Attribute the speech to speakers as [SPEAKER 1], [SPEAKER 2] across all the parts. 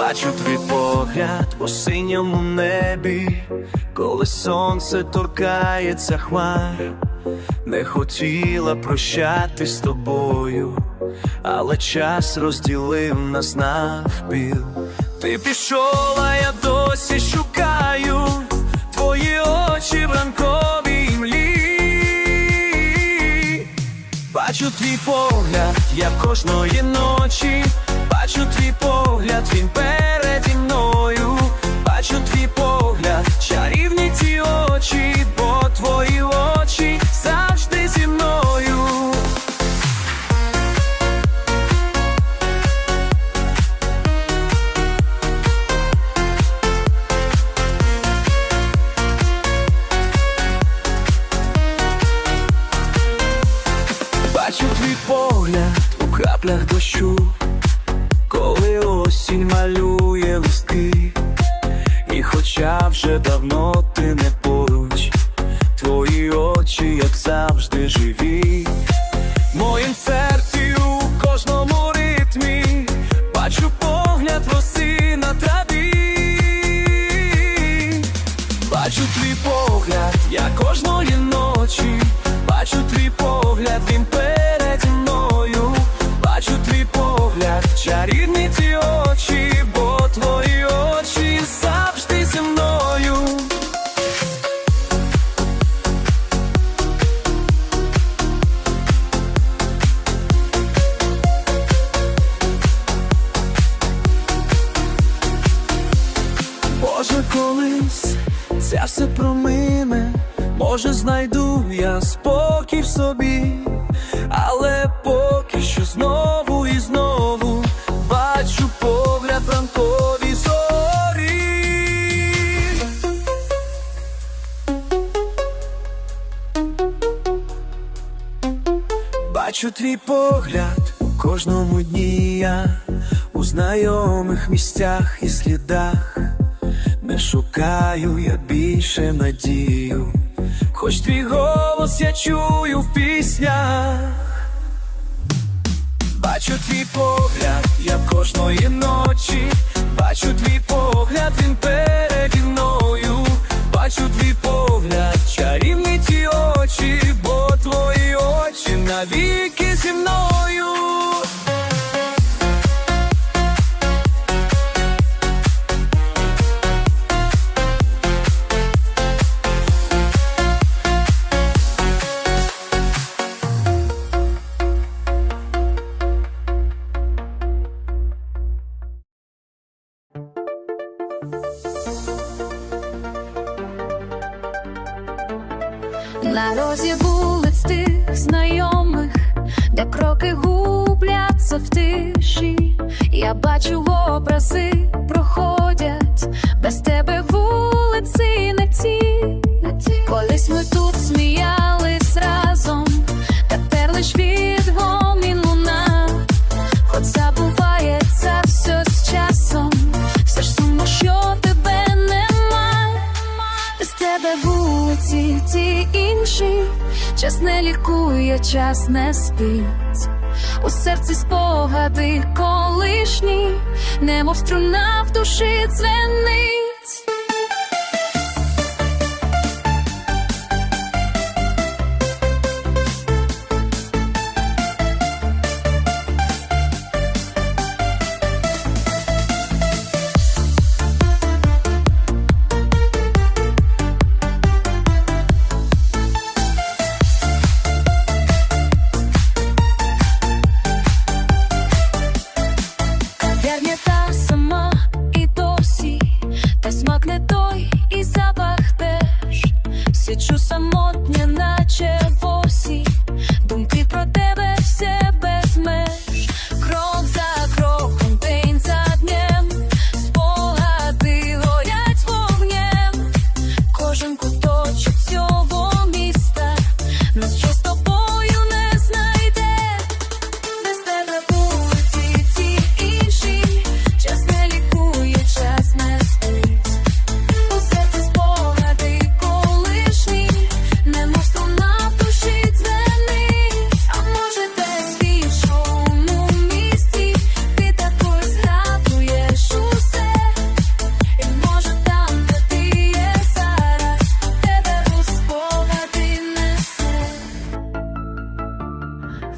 [SPEAKER 1] Бачу твій погляд у синьому небі, коли сонце торкається хмар, не хотіла прощатись з тобою, але час розділив нас навпіл. Ти пішов, а я досі шукаю твої очі в ранковій млі. Бачу твій погляд, я кожної ночі, бачу твій погляд, він переді мною, бачу твій погляд, чарівні ті очі, бо твої очі завжди зі мною. Бачу твій погляд у краплях дощу, колись це все промине, може, знайду я спокій в собі, але поки що знову і знову бачу погляд в ранковій зорі. Бачу твій погляд у кожному дні я у знайомих місцях і слідах. Не шукаю я більше надію, хоч твій голос я чую в піснях. Бачу твій погляд, я кожної ночі, бачу твій погляд, він переді мною, бачу твій погляд, чарівні ті очі, бо твої очі навіки зі мною.
[SPEAKER 2] На розі вулиць тих знайомих, де кроки губляться в тиші. Я бачу образи проходять, вулиці ті інші, час не лікує, час не спить. У серці спогади колишні, немов струна в душі дзвенить.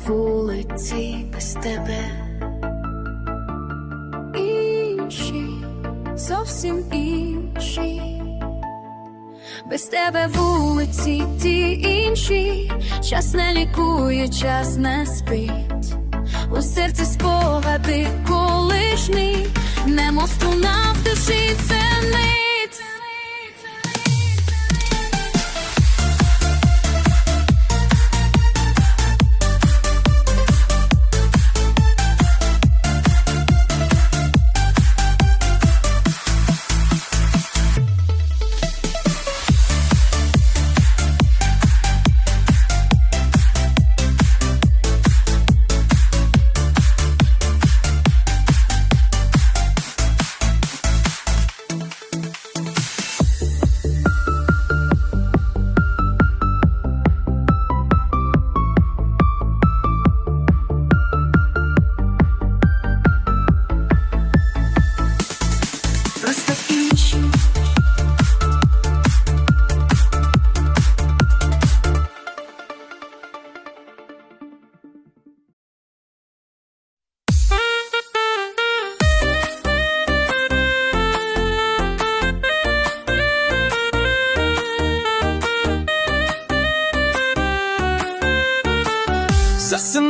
[SPEAKER 2] Вулиці без тебе. Інші, зовсім інші. Без тебе вулиці ті інші, час не лікує, час не спить. У серці спогади колишні, немов струна в душі це нить.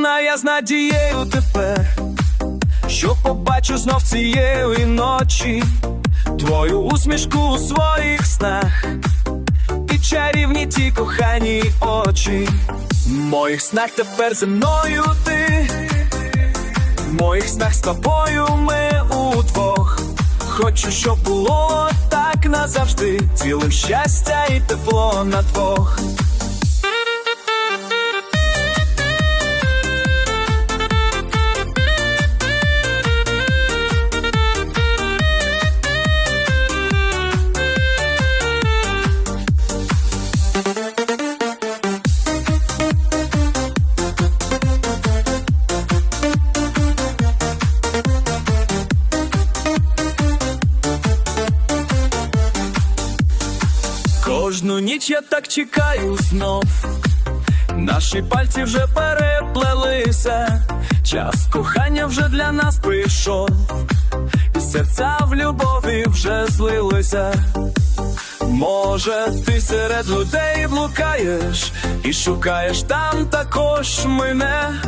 [SPEAKER 1] Засинаю з надією тепер, що побачу знов цієї ночі, твою усмішку у своїх снах, і чарівні ті кохані очі. Моїх снах тепер зі мною ти, моїх снах з тобою ми удвох. Хочу, щоб було так назавжди, цілим щастя і тепло на двох. Я так чекаю знов. Наші пальці вже переплелися, час кохання вже для нас прийшов, і серця в любові вже злилися. Може, ти серед людей блукаєш і шукаєш там також мене.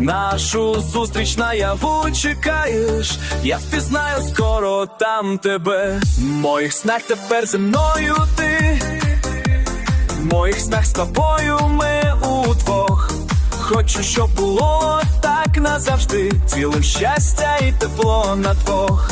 [SPEAKER 1] Нашу зустріч наяву чекаєш, я впізнаю скоро там тебе. В моїх снах тепер зі мною ти, моїх снах з тобою ми удвох. Хочу, щоб було так назавжди, цілим щастя і тепло на двох.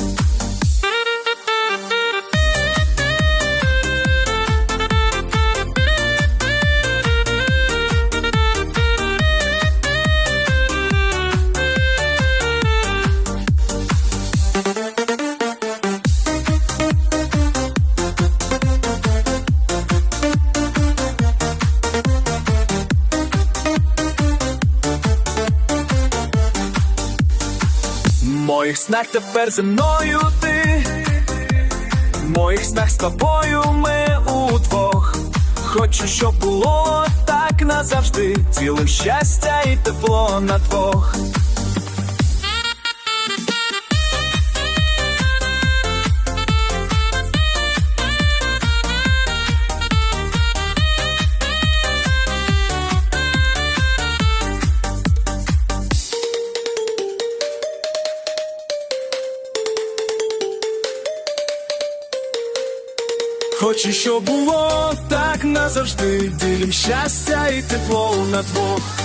[SPEAKER 1] Моїх снах тепер зі мною ти, в моїх снах з тобою ми удвох. Хочу, щоб було так назавжди, цілим щастя і тепло на двох. Хочу, щоб було так назавжди, ділім щастя і тепло на двох.